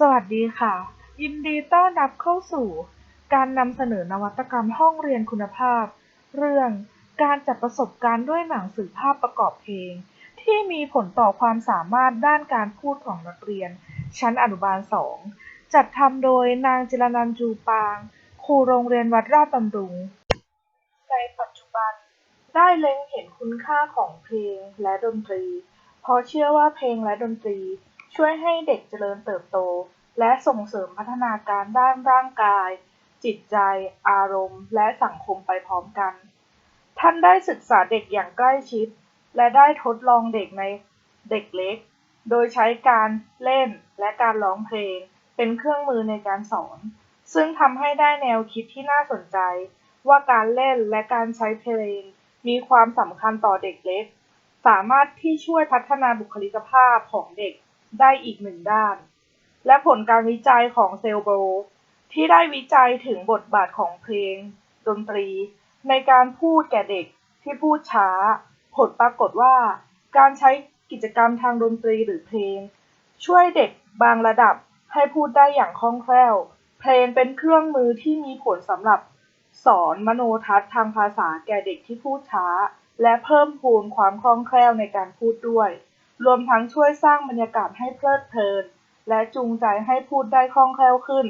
สวัสดีค่ะ ยินดีต้อนรับเข้าสู่ การนำเสนอนวัตกรรมห้องเรียนคุณภาพ เรื่องการจัดประสบการณ์ด้วยหนังสือภาพประกอบเพลง ที่มีผลต่อความสามารถด้านการพูดของนักเรียน ชั้นอนุบาล 2 จัดทำโดยนางจิรนันจูปาง ครูโรงเรียนวัดราชบำรุง ในปัจจุบัน ได้เล็งเห็นคุณค่าของเพลงและดนตรี เพราะเชื่อว่าเพลงและดนตรี ช่วยให้เด็กเจริญเติบโต และส่งเสริมพัฒนาการด้านร่างกาย จิตใจ อารมณ์ และสังคมไปพร้อมกัน ท่านได้ศึกษาเด็กอย่างใกล้ชิด และได้ทดลองเด็กในเด็กเล็ก โดยใช้การเล่นและการร้องเพลง เป็นเครื่องมือในการสอน ซึ่งทำให้ได้แนวคิดที่น่าสนใจ ว่าการเล่นและการใช้เพลง มีความสำคัญต่อเด็กเล็ก สามารถที่ช่วยพัฒนาบุคลิกภาพของเด็ก ได้อีกหนึ่งด้าน และผลการวิจัยของเซลโบรที่ได้วิจัยถึงบทบาทของเพลง ดนตรี ในการพูดแก่เด็กที่พูดช้า ผลปรากฏว่า การใช้กิจกรรมทางดนตรีหรือเพลง ช่วยเด็กบางระดับให้พูดได้อย่างคล่องแคล่ว เพลงเป็นเครื่องมือที่มีผลสำหรับสอนมโนทัศน์ทางภาษาแก่เด็กที่พูดช้า และเพิ่มพูนความคล่องแคล่วในการพูดด้วย รวมทั้งช่วยสร้างบรรยากาศให้เพลิดเพลิน และจูงใจให้พูดได้คล่องแคล่วขึ้น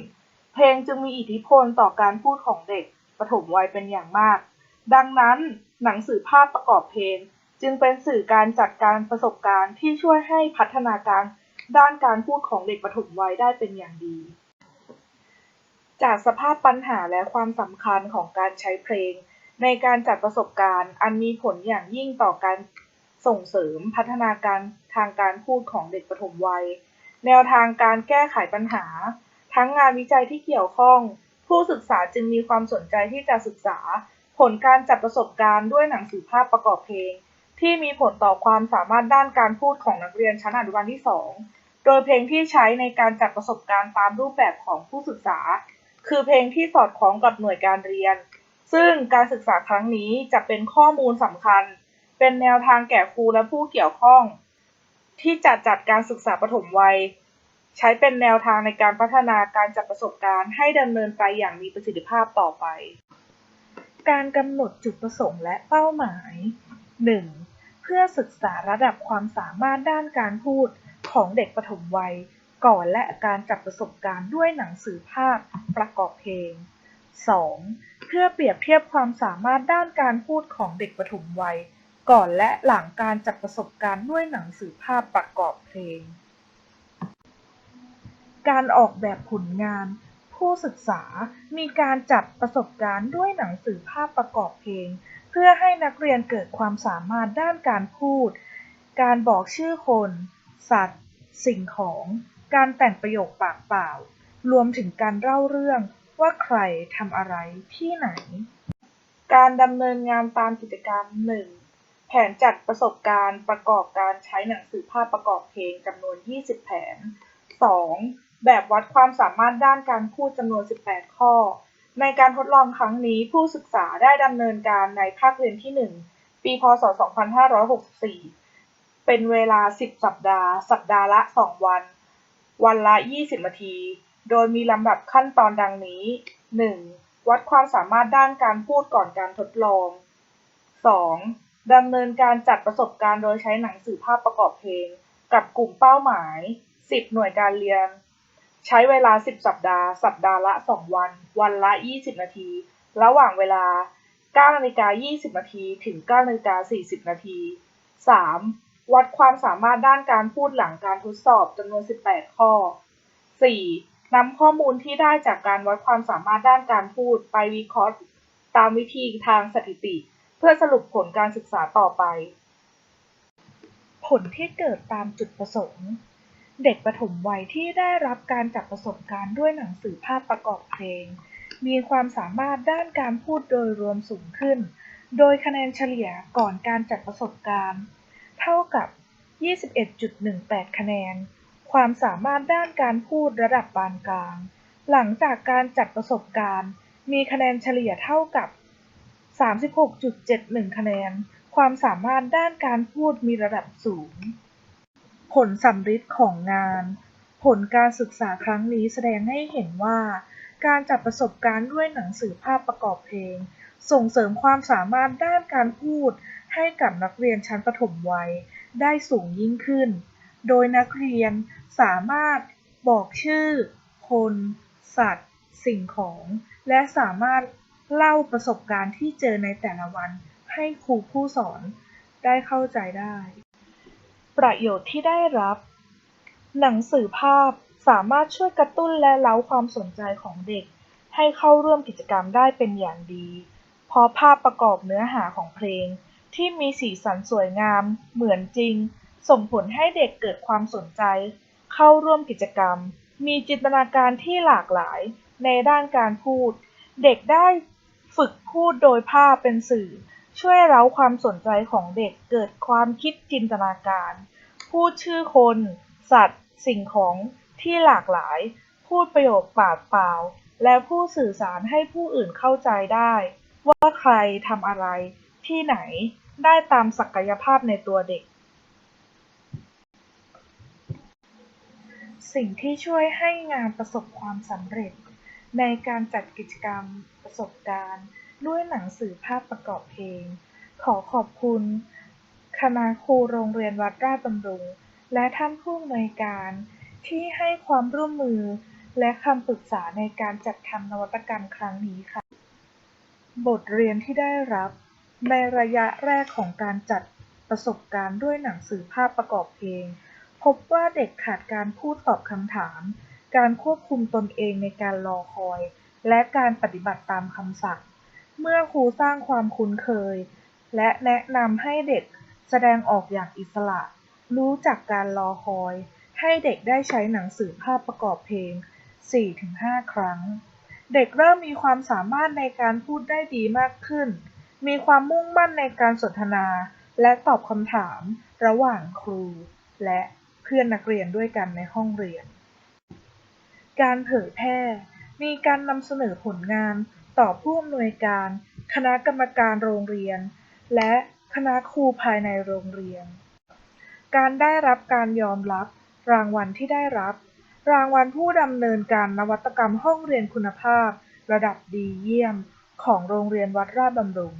เพลงจึงมีอิทธิพลต่อการพูดของเด็กปฐมวัยเป็นอย่างมาก ดังนั้นหนังสือภาพประกอบเพลง จึงเป็นสื่อการจัดการประสบการณ์ที่ช่วยให้พัฒนาการด้านการพูดของเด็กปฐมวัยได้เป็นอย่างดี จากสภาพปัญหาและความสำคัญของการใช้เพลง ในการจัดประสบการณ์ อันมีผลอย่างยิ่งต่อการ ส่งเสริมพัฒนาการทางการพูดของเด็กปฐมวัย แนวทางการแก้ไขปัญหา ทั้งงานวิจัยที่เกี่ยวข้อง ผู้ศึกษาจึงมีความสนใจที่จะศึกษา ผลการจัดประสบการณ์ด้วยหนังสือภาพประกอบเพลง ที่มีผลต่อความสามารถด้านการพูดของนักเรียนชั้นอนุบาลที่ 2 โดยเพลงที่ใช้ในการจัดประสบการณ์ตามรูปแบบของผู้ศึกษา คือเพลงที่สอดคล้องกับหน่วยการเรียน ซึ่งการศึกษาครั้งนี้จะเป็นข้อมูลสำคัญ เป็นแนวทางแก่ครูและผู้เกี่ยวข้อง ที่จะจัดการศึกษาปฐมวัย ใช้เป็นแนวทางในการพัฒนาการจัดประสบการณ์ให้ดำเนินไปอย่างมีประสิทธิภาพต่อไป การกำหนดจุดประสงค์และเป้าหมาย 1. เพื่อศึกษาระดับความสามารถด้านการพูดของเด็กปฐมวัย ก่อนและการจัดประสบการณ์ด้วยหนังสือภาพประกอบเพลง 2. เพื่อเปรียบเทียบความสามารถด้านการพูดของเด็กปฐมวัย ก่อนและหลังการจัดประสบการณ์ด้วยหนังสือภาพประกอบเพลง การออกแบบผลงาน ผู้ศึกษามีการจัดประสบการณ์ด้วยหนังสือภาพประกอบเพลง เพื่อให้นักเรียนเกิดความสามารถด้านการพูด การบอกชื่อคน สัตว์ สิ่งของ การแต่งประโยคปากเปล่า รวมถึงการเล่าเรื่องว่าใครทำอะไรที่ไหน การดำเนินงานตามกิจกรรม 1. แผนจัดประสบการณ์ประกอบการใช้หนังสือภาพประกอบเพลงจำนวน 20 แผน 2. แบบวัดความสามารถด้านการพูดจำนวน 18 ข้อ ในการทดลองครั้งนี้ผู้ศึกษาได้ดำเนินการในภาคเรียนที่ 1 ปี พศ 2564 เป็นเวลา 10 สัปดาห์ สัปดาห์ละ 2 วัน วันละ 20 นาที โดยมีลำดับขั้นตอนดังนี้ 1. วัดความสามารถด้านการพูดก่อนการทดลอง 2. ดำเนินการจัดประสบการณ์โดยใช้หนังสือภาพประกอบเพลง กับกลุ่มเป้าหมาย 10 หน่วยการเรียน ใช้เวลา 10 สัปดาห์ สัปดาห์ละ 2 วัน วันละ 20 นาที ระหว่างเวลา9นาฬิกา20 นาทีถึง9นาฬิกา40 นาที 3. วัดความสามารถด้านการพูดหลังการทดสอบจำนวน 18 ข้อ 4. นำข้อมูลที่ได้จากการวัดความสามารถด้านการพูดไปวิเคราะห์ตามวิธีทางสถิติ เพื่อสรุปผลการศึกษาต่อไป ผลที่เกิดตามจุดประสงค์ เด็กปฐมวัยที่ได้รับการจัดประสบการณ์ด้วยหนังสือภาพประกอบเพลง มีความสามารถด้านการพูดโดยรวมสูงขึ้น โดยคะแนนเฉลี่ยก่อนการจัดประสบการณ์ เท่ากับ 21.18 คะแนน ความสามารถด้านการพูดระดับปานกลาง หลังจากการจัดประสบการณ์ มีคะแนนเฉลี่ยเท่ากับ 36.71 คะแนน ความสามารถด้านการพูดมีระดับสูง ผลสัมฤทธิ์ของงาน ผลการศึกษาครั้งนี้แสดงให้เห็นว่า การจัดประสบการณ์ด้วยหนังสือภาพประกอบเพลง ส่งเสริมความสามารถด้านการพูดให้กับนักเรียนชั้นประถมวัยได้สูงยิ่งขึ้น โดยนักเรียนสามารถบอกชื่อ คน สัตว์ สิ่งของ และสามารถ เล่าประสบการณ์ที่เจอในแต่ละวันให้ครูผู้สอนได้เข้าใจได้ ประโยชน์ที่ได้รับ หนังสือภาพสามารถช่วยกระตุ้นและเล้าความสนใจของเด็ก ให้เข้าร่วมกิจกรรมได้เป็นอย่างดี เพราะภาพประกอบเนื้อหาของเพลง ที่มีสีสันสวยงาม เหมือนจริง ส่งผลให้เด็กเกิดความสนใจ เข้าร่วมกิจกรรม มีจินตนาการที่หลากหลายในด้านการพูด เด็กได้ ฝึกพูดโดยภาพเป็นสื่อ ช่วยเร้าความสนใจของเด็กเกิดความคิดจินตนาการ พูดชื่อคน สัตว์ สิ่งของที่หลากหลาย พูดประโยคปากเปล่า และผู้สื่อสารให้ผู้อื่นเข้าใจได้ ว่าใครทำอะไร ที่ไหนได้ตามศักยภาพในตัวเด็ก สิ่งที่ช่วยให้งานประสบความสำเร็จในการจัดกิจกรรม สบการณ์ ด้วยหนังสือภาพประกอบเพลง ขอขอบคุณ คณะครูโรงเรียนวัดราชบำรุง และท่านผู้อำนวยการที่ให้ความร่วมมือและคำปรึกษาในการจัดทำนวัตกรรมครั้งนี้ค่ะ บทเรียนที่ได้รับ ในระยะแรกของการจัดประสบการณ์ด้วยหนังสือภาพประกอบเพลง พบว่าเด็กขาดการพูดตอบคำถาม การควบคุมตนเองในการรอคอย และการปฏิบัติตามคำสั่ง เมื่อครูสร้างความคุ้นเคย และแนะนำให้เด็กแสดงออกอย่างอิสระ รู้จักการรอคอย ให้เด็กได้ใช้หนังสือภาพประกอบเพลง 4-5 ครั้ง เด็กเริ่มมีความสามารถในการพูดได้ดีมากขึ้น มีความมุ่งมั่นในการสนทนา และตอบคำถามระหว่างครู และเพื่อนนักเรียนด้วยกันในห้องเรียน การเผยแพร่ มีการนำเสนอผลงานต่อผู้อำนวยการ คณะกรรมการโรงเรียน และคณะครูภายในโรงเรียน การได้รับการยอมรับ รางวัลที่ได้รับ รางวัลผู้ดำเนินการนวัตกรรมห้องเรียนคุณภาพ ระดับดีเยี่ยม ของโรงเรียนวัดราชบำรุง